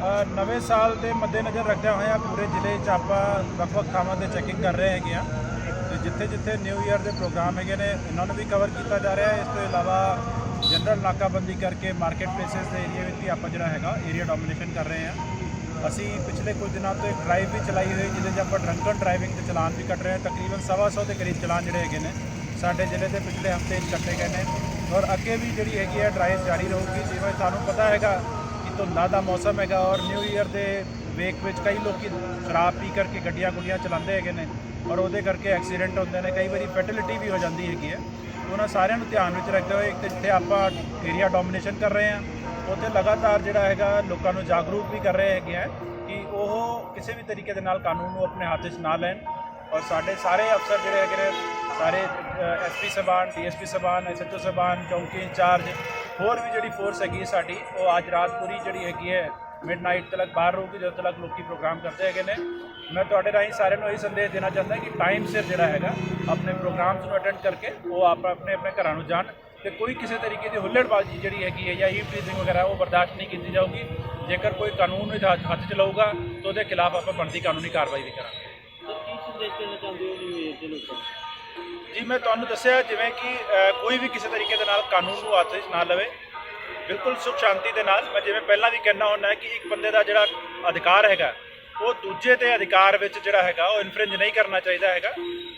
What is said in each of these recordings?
ਨਵੇਂ ਸਾਲ ਦੇ ਮੱਦੇਨਜ਼ਰ ਰੱਖਦਿਆਂ ਹੋਇਆ ਪੂਰੇ ਜ਼ਿਲ੍ਹੇ 'ਚ ਆਪਾਂ ਵੱਖ-ਵੱਖ ਥਾਵਾਂ ਤੇ ਚੈਕਿੰਗ ਕਰ ਰਹੇ ਹੈਗੇ ਆ ਤੇ ਜਿੱਥੇ-ਜਿੱਥੇ ਨਿਊ ਈਅਰ ਦੇ ਪ੍ਰੋਗਰਾਮ ਹੈਗੇ ਨੇ ਇਹਨਾਂ ਨੂੰ ਵੀ ਕਵਰ ਕੀਤਾ ਜਾ ਰਿਹਾ ਹੈ। ਇਸ ਤੋਂ ਇਲਾਵਾ ਜਨਰਲ ਨਾਕਾਬੰਦੀ ਕਰਕੇ ਮਾਰਕੀਟ ਪਲੇਸਿਸ ਦੇ ਏਰੀਆ ਵਿੱਚ ਵੀ ਆਪਾਂ ਜਿਹੜਾ ਹੈਗਾ ਏਰੀਆ ਡੋਮੀਨੇਸ਼ਨ ਕਰ ਰਹੇ ਹਾਂ। ਅਸੀਂ ਪਿਛਲੇ ਕੁਝ ਦਿਨਾਂ ਤੋਂ ਇੱਕ ਡਰਾਈਵ ਵੀ ਚਲਾਈ ਹੋਈ, ਜਿਹਦੇ 'ਚ ਆਪਾਂ ਡਰੰਕਨ ਡਰਾਈਵਿੰਗ ਦੇ ਚਲਾਨ ਵੀ ਕੱਟ ਰਹੇ ਹਾਂ। ਤਕਰੀਬਨ ਸਵਾ ਸੌ ਦੇ ਕਰੀਬ ਚਲਾਨ ਜਿਹੜੇ ਹੈਗੇ ਨੇ, ਸਾਡੇ ਜ਼ਿਲ੍ਹੇ ਦੇ ਪਿਛਲੇ ਹਫ਼ਤੇ 'ਚ ਕੱਟੇ ਗਏ ਨੇ। ਔਰ ਅੱਗੇ ਵੀ ਜਿਹੜੀ ਹੈਗੀ ਹੈ ਡਰਾਈਵ ਜਾਰੀ ਰਹੂਗੀ। ਜਿਵੇਂ ਤੁਹਾਨੂੰ ਪਤਾ ਹੈਗਾ ਧੁੰਦਾਂ ਦਾ ਮੌਸਮ ਹੈਗਾ ਔਰ ਨਿਊ ਈਅਰ ਦੇ ਵੇਕ ਵਿੱਚ ਕਈ ਲੋਕੀ ਸ਼ਰਾਬ ਪੀ ਕਰਕੇ ਗੱਡੀਆਂ ਗੁੱਡੀਆਂ ਚਲਾਉਂਦੇ ਹੈਗੇ ਨੇ ਔਰ ਉਹਦੇ ਕਰਕੇ ਐਕਸੀਡੈਂਟ ਹੁੰਦੇ ਨੇ, ਕਈ ਵਾਰੀ ਫੈਟਿਲਿਟੀ ਵੀ ਹੋ ਜਾਂਦੀ ਹੈਗੀ ਹੈ। ਉਹਨਾਂ ਸਾਰਿਆਂ ਨੂੰ ਧਿਆਨ ਵਿੱਚ ਰੱਖਦੇ ਹੋਏ ਇੱਕ ਤਾਂ ਜਿੱਥੇ ਆਪਾਂ ਏਰੀਆ ਡੋਮੀਨੇਸ਼ਨ ਕਰ ਰਹੇ ਹਾਂ। ਉੱਥੇ ਲਗਾਤਾਰ ਜਿਹੜਾ ਹੈਗਾ ਲੋਕਾਂ ਨੂੰ ਜਾਗਰੂਕ ਵੀ ਕਰ ਰਹੇ ਹੈਗੇ ਆ ਕਿ ਉਹ ਕਿਸੇ ਵੀ ਤਰੀਕੇ ਦੇ ਨਾਲ ਕਾਨੂੰਨ ਨੂੰ ਆਪਣੇ ਹੱਥ 'ਚ ਨਾ ਲੈਣ ਔਰ ਸਾਡੇ ਸਾਰੇ ਅਫਸਰ ਜਿਹੜੇ ਹੈਗੇ ਨੇ, ਸਾਰੇ ਐਸਪੀ ਸਬਾਨ ਡੀਐਸਪੀ ਸਬਾਨ ਐਸਐਚਓ ਸਬਾਨ ਚੌਂਕੀ ਇੰਚਾਰਜ ਹੋਰ ਵੀ ਜਿਹੜੀ ਫੋਰਸ ਹੈਗੀ ਹੈ ਸਾਡੀ, ਉਹ ਅੱਜ ਰਾਤ ਪੂਰੀ ਜਿਹੜੀ ਹੈਗੀ ਹੈ ਮਿਡਨਾਈਟ ਤੱਕ ਬਾਹਰ ਰਹੂਗੀ, ਜਦੋਂ ਤੱਕ ਲੋਕੀ ਪ੍ਰੋਗਰਾਮ ਕਰਦੇ ਹੈਗੇ ਨੇ। ਮੈਂ ਤੁਹਾਡੇ ਰਾਹੀਂ ਸਾਰਿਆਂ ਨੂੰ ਇਹ ਸੰਦੇਸ਼ ਦੇਣਾ ਚਾਹੁੰਦਾ ਕਿ ਟਾਈਮ ਸਿਰ ਜਿਹੜਾ ਹੈਗਾ, ਆਪਣੇ ਪ੍ਰੋਗਰਾਮਸ ਨੂੰ ਅਟੈਂਡ ਕਰਕੇ ਉਹ ਆਪ ਆਪਣੇ ਆਪਣੇ ਘਰਾਂ ਨੂੰ ਜਾਣ ਤੇ ਕੋਈ ਕਿਸੇ ਤਰੀਕੇ ਦੀ ਹੁੱਲੜਬਾਜ਼ੀ ਜਿਹੜੀ ਹੈਗੀ ਹੈ ਜਾਂ ਈ ਪ੍ਰੀਜ਼ਿੰਗ ਵਗੈਰਾ, ਉਹ ਬਰਦਾਸ਼ਤ ਨਹੀਂ ਕੀਤੀ ਜਾਊਗੀ। ਜੇਕਰ ਕੋਈ ਕਾਨੂੰਨ ਨੂੰ ਹੱਥ ਹੱਥ ਚ ਲਊਗਾ, ਤਾਂ ਉਹਦੇ ਖਿਲਾਫ ਆਪਾਂ ਬਣਦੀ ਕਾਨੂੰਨੀ ਕਾਰਵਾਈ ਵੀ ਕਰਾਂਗੇ। ਕੀ ਸੰਦੇਸ਼ ਦੇਣਾ ਚਾਹੁੰਦੇ ਹੋ ਨਿਊ ਲੋਕਾਂ ਨੂੰ? ਜੀ, ਮੈਂ ਤੁਹਾਨੂੰ ਦੱਸਿਆ ਜਿਵੇਂ ਕਿ ਕੋਈ ਵੀ ਕਿਸੇ ਤਰੀਕੇ ਦੇ ਨਾਲ ਕਾਨੂੰਨ ਨੂੰ ਹੱਥ ਵਿੱਚ ਨਾ ਲਵੇ, ਬਿਲਕੁਲ ਸੁਖ ਸ਼ਾਂਤੀ ਦੇ ਨਾਲ। ਮੈਂ ਜਿਵੇਂ ਪਹਿਲਾਂ ਵੀ ਕਹਿਣਾ ਹੁੰਦਾ ਕਿ ਇੱਕ ਬੰਦੇ ਦਾ ਜਿਹੜਾ ਅਧਿਕਾਰ ਹੈਗਾ, ਉਹ ਦੂਜੇ ਦੇ ਅਧਿਕਾਰ ਵਿੱਚ ਜਿਹੜਾ ਹੈਗਾ, ਉਹ ਇਨਫ੍ਰਿੰਜ ਨਹੀਂ ਕਰਨਾ ਚਾਹੀਦਾ ਹੈਗਾ।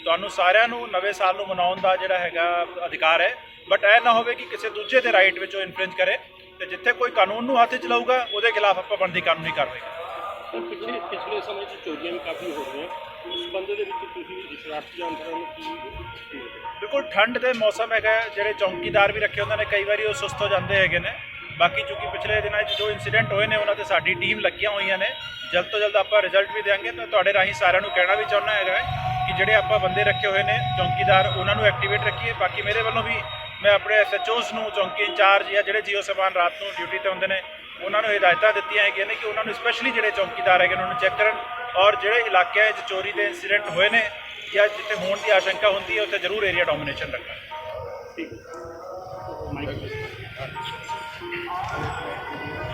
ਤੁਹਾਨੂੰ ਸਾਰਿਆਂ ਨੂੰ ਨਵੇਂ ਸਾਲ ਨੂੰ ਮਨਾਉਣ ਦਾ ਜਿਹੜਾ ਹੈਗਾ ਅਧਿਕਾਰ ਹੈ। ਬਟ ਇਹ ਨਾ ਹੋਵੇ ਕਿ ਕਿਸੇ ਦੂਜੇ ਦੇ ਰਾਈਟ ਵਿੱਚ ਉਹ ਇਨਫ੍ਰਿੰਜ ਕਰੇ ਤੇ ਜਿੱਥੇ ਕੋਈ ਕਾਨੂੰਨ ਨੂੰ ਹੱਥ 'ਚ ਲਊਗਾ, ਉਹਦੇ ਖਿਲਾਫ ਆਪਾਂ ਬਣਦੀ ਕਾਨੂੰਨੀ ਕਾਰਵਾਈ। ਕਰਾਂਗੇ ਸਰ, ਪਿਛਲੇ ਪਿਛਲੇ ਸਮੇਂ 'ਚ ਚੋਰੀਆਂ ਵੀ ਕਾਫੀ ਹੋ ਰਹੀਆਂ। ਦੇ ਵਿੱਚ ਤੁਸੀਂ ਸ਼ਰਾਰਤੀ ਅੰਤਰਾਂ ਨੂੰ ਕੀ ਬਿਲਕੁਲ ਠੰਡ ਦੇ ਮੌਸਮ ਹੈਗਾ, ਜਿਹੜੇ ਚੌਕੀਦਾਰ ਵੀ ਰੱਖੇ ਹੁੰਦੇ ਨੇ, ਕਈ ਵਾਰੀ ਉਹ ਸੁਸਤ ਹੋ ਜਾਂਦੇ ਹੈਗੇ ਨੇ। ਬਾਕੀ ਚੂੰਕਿ ਪਿਛਲੇ ਦਿਨਾਂ 'ਚ ਜੋ ਇਨਸੀਡੈਂਟ ਹੋਏ ਨੇ, ਉਹਨਾਂ ਤੇ ਸਾਡੀ ਟੀਮ ਲੱਗੀਆਂ ਹੋਈਆਂ ਨੇ। ਜਲਦ ਤੋਂ ਜਲਦ ਆਪਾਂ ਰਿਜ਼ਲਟ ਵੀ ਦੇਵਾਂਗੇ ਤਾਂ ਤੁਹਾਡੇ ਰਾਹੀਂ ਸਾਰਿਆਂ ਨੂੰ ਕਹਿਣਾ ਵੀ ਚਾਹੁੰਦਾ ਹੈਗਾ ਕਿ ਜਿਹੜੇ ਆਪਾਂ ਬੰਦੇ ਰੱਖੇ ਹੋਏ ਨੇ, ਚੌਂਕੀਦਾਰ, ਉਹਨਾਂ ਨੂੰ ਐਕਟੀਵੇਟ ਰੱਖੀਏ। ਬਾਕੀ ਮੇਰੇ ਵੱਲੋਂ ਵੀ ਮੈਂ ਆਪਣੇ ਐਸਐਚਓਸ ਨੂੰ, ਚੌਂਕੀ ਇੰਚਾਰਜ ਜਾਂ ਜਿਹੜੇ ਜੀਓ ਸਮਾਨ ਰਾਤ ਨੂੰ ਡਿਊਟੀ ਤੇ ਹੁੰਦੇ ਨੇ, ਉਹਨਾਂ ਨੂੰ ਹਦਾਇਤਾਂ ਦਿੱਤੀਆਂ ਹੈਗੀਆਂ ਨੇ ਕਿ ਉਹਨਾਂ ਨੂੰ ਸਪੈਸ਼ਲੀ ਜਿਹੜੇ ਚੌਂਕੀਦਾਰ ਹੈਗੇ ਨੇ, ਉਹਨਾਂ ਨੂੰ ਚੈੱਕ ਕਰਨ। ਔਰ ਜਿਹੜੇ ਇਲਾਕੇ 'ਚ ਚੋਰੀ ਦੇ ਇਨਸੀਡੈਂਟ ਹੋਏ ਨੇ ਜਾਂ ਜਿੱਥੇ ਹੋਣ ਦੀ ਆਸ਼ੰਕਾ ਹੁੰਦੀ ਹੈ, ਉੱਥੇ ਜ਼ਰੂਰ ਏਰੀਆ ਡੋਮੀਨੇਸ਼ਨ ਰੱਖਣਾ ਠੀਕ। ਹੈ